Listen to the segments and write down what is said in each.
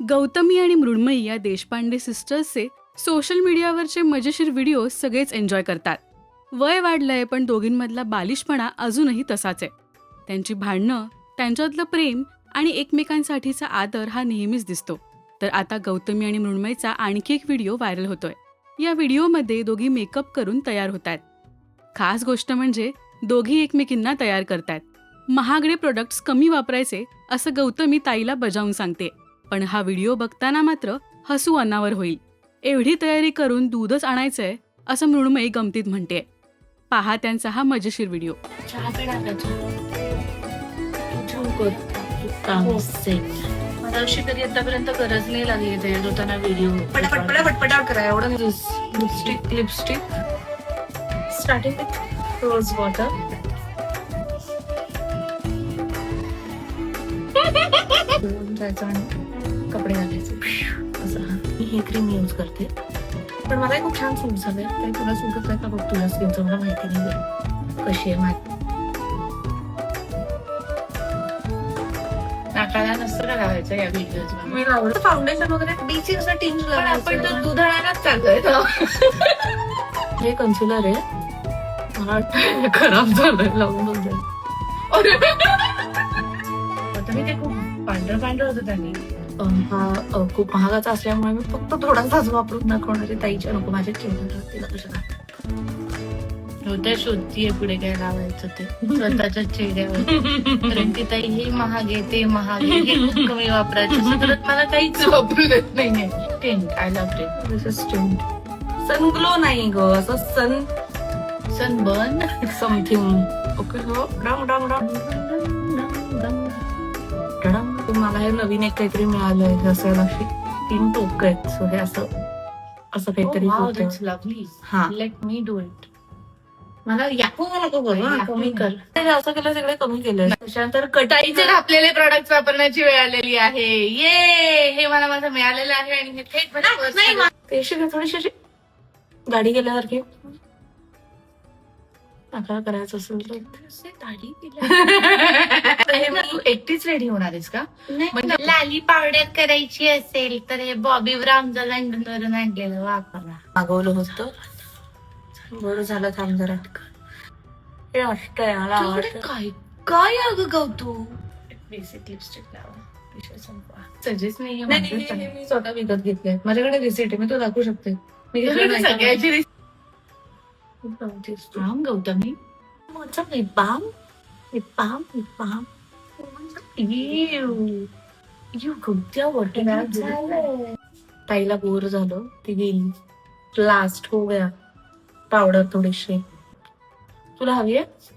गौतमी आणि मृण्मयी या देशपांडे सिस्टर्सचे सोशल मीडियावरचे मजेशीर व्हिडिओ सगळेच एन्जॉय करतात. वय वाढलंय पण दोघींमधला बालिशपणा अजूनही तसाच आहे. त्यांची भांडणं त्यांच्यातलं प्रेम आणि एकमेकांसाठीचा आदर हा नेहमीच दिसतो. तर आता गौतमी आणि मृण्मयीचा आणखी एक व्हिडिओ व्हायरल होतोय. या व्हिडिओमध्ये दोघी मेकअप करून तयार होत आहेत खास गोष्ट म्हणजे दोघी एकमेकींना तयार करतायत. महागडे प्रोडक्ट्स कमी वापरायचे असं गौतमी ताईला बजावून सांगते. पण हा व्हिडिओ बघताना मात्र हसू अनावर होईल. एवढी तयारी करून दूधच आणायचंय असं मृण्मयी गमतीत म्हणते पहा त्यांचा हा मजेशीर व्हिडिओ. अशी कधी आतापर्यंत गरज नाही लागली तयार होताना व्हिडिओ. पटापट पटापट पटापट करा एवढं नाही. Lipstick lipstick starting with rose water जायचं कपडे घालायचे. असं. मी हे क्रीम यूज करते. पण मला खूप छान सूट झालंय ते तुला सूट होत का? बघ तुला स्किनचं मला माहिती नाही. कशी आहे माझी नाकाला नसतं का लावायचं या व्हिडिओज मी लावलं. फाउंडेशन वगैरे बीची असं टिंज पण आपण तर दुधाळ्यालाच हे कन्सिलर आहे. मला वाटतं खराब झालंय लावून बघ आता मी ते खूप पांढरं पांढरं होतं त्यांनी. हा खूप महागाचा असल्यामुळे मी फक्त थोडासाच वापरून दाखवणारे ताईच्या नको माझ्या चेहऱ्याला तिला कसं होत्या शोधतीये पुढे काय लावायचं ते. स्वतःच्या चेहऱ्यावर. कारण ती ताई हे महाग आहे ते महाग आहे हे खूप कमी वापरायचं. करत मला काहीच वापरू देत नाहीये tent I love tent this is tent. Sun glow नाही ग असं सन सनबर्न समथिंग ओके हो. डांग डांग डांग डडम मला हे नवीन एक काहीतरी मिळालंय जसं अशी तीन टोक आहेत. सो हे असं असं काहीतरी. लवली हा. लेट मी डू इट मला याकू तो बोल कमी कर. असं केलं सगळे कमी केलंय त्याच्यानंतर कटाईचे घातलेले प्रॉडक्ट वापरण्याची वेळ आलेली आहे. ये हे मला माझं मिळालेलं आहे आणि हे थेट काय थोडीशी अशी गाडी गेल्यासारखी. आता करायचं असेल तर. हे एकटीच रेडी होणार आहेस का? म्हणजे लाली पावडर करायची असेल तर हे बॉबी ब्राऊनचं लंडन वरून आणलेलं वापरा. मागवलं होतं. बरं झालं थांब जरा. हे असतंय मला तुझ्याकडे आवडतं. काय काय अगं गवतो बेसिक लिपस्टिक लावा. सजेस्ट नाही, मी स्वतः विकत घेतलंय. माझ्याकडे रिसिट आहे मी तो दाखवू शकते. मी घेतलं? सगळ्याची तू. राम गौतमी माझा lip balm lip balm lip balm you गौत्या water ताईला बोर झालं ती गेली लास्ट हो गया पावडर थोडीशी तुला हवी आहे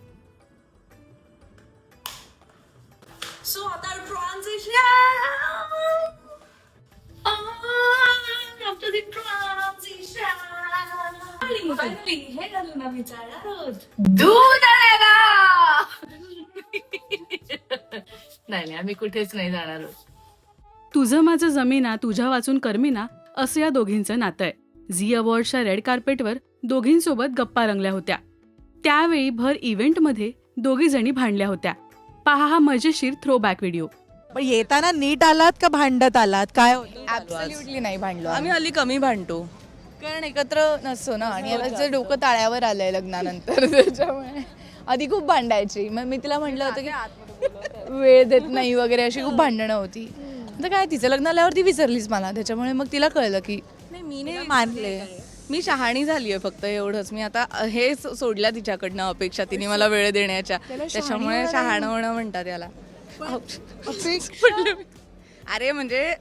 सो आता after हे घालू ना विचारा दूध आणायला नाही नाही आम्ही कुठेच नाही जाणार आहोत. तुझं माझं जमीना तुझ्या वाचून कर्मीना असं या दोघींचं नातं आहे. झी अवॉर्डच्या रेड कार्पेटवर दोघींसोबत गप्पा रंगल्या होत्या. त्यावेळी भर इव्हेंटमध्ये दोघी जणी भांडल्या होत्या. पहा हा मजेशीर थ्रो बॅक व्हिडिओ पण येताना नीट आलात का भांडत आलात? काय होतं? ऍब्सोल्युटली नाही भांडलो आम्ही. हल्ली कमी भांडतो. कारण एकत्र नसतो ना आणि याला जर डोकं ताळ्यावर आलंय लग्नानंतर त्याच्यामुळे. आधी खूप भांडायची. मग मी तिला म्हटलं होतं की वेळ देत नाही वगैरे अशी खूप भांडणं होती. तर काय तिचं लग्न आल्यावर ती विसरलीच मला. त्याच्यामुळे मग तिला कळलं की नाही मी नाही मानले मी शहाणी झालीये फक्त एवढंच. मी आता हे सोडल्या तिच्याकडनं अपेक्षा तिने मला वेळ देण्याच्या. त्याच्यामुळे शहाणं होणं म्हणतात याला. अरे म्हणजे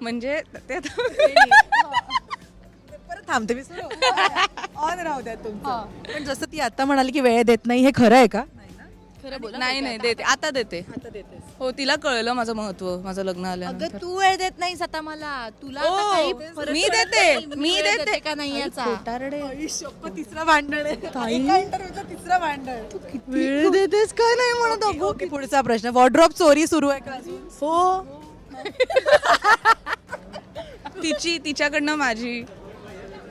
म्हणजे ते थांबते मी. ऑन राहू. द्या तुमचं. पण जसं ती आता म्हणाली की वेळ देत नाही हे खरं आहे का? नाही नाही देते आता. देते. हो तिला कळलं माझं महत्त्व माझं लग्न आलं तू वेळ देत नाहीस आता मला. तुला आता काही फरक मी पडत देते, नाही. मी वेळ देते. का नाही याचा? तिसरं भांडण तिसरं भांडण. वेळ देतेस का नाही म्हणत अगो की. पुढचा प्रश्न. वॉर्ड्रॉप चोरी सुरू आहे का अजून? हो. तिची तिच्याकडनं माझी.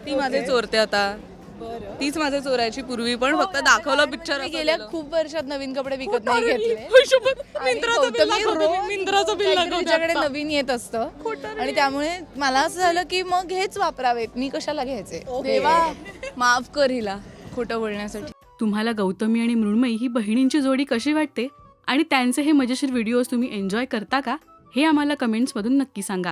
ती माझे चोरते आता. तीच माझ्या चोरायची पूर्वी पण फक्त दाखवलं पिक्चर मी गेल्या खूप वर्षात नवीन कपडे विकत नाही घेतले. मिंत्राचं बिल. नवीन येत असतं. आणि त्यामुळे मला असं झालं की मग हेच वापरावेत. मी कशाला घ्यायचे? देवा माफ कर हिला. खोटं बोलण्यासाठी. तुम्हाला गौतमी आणि मृण्मयी ही बहिणींची जोडी कशी वाटते? आणि त्यांचे हे मजेशीर व्हिडिओज तुम्ही एन्जॉय करता का? हे आम्हाला कमेंट्समधून नक्की सांगा.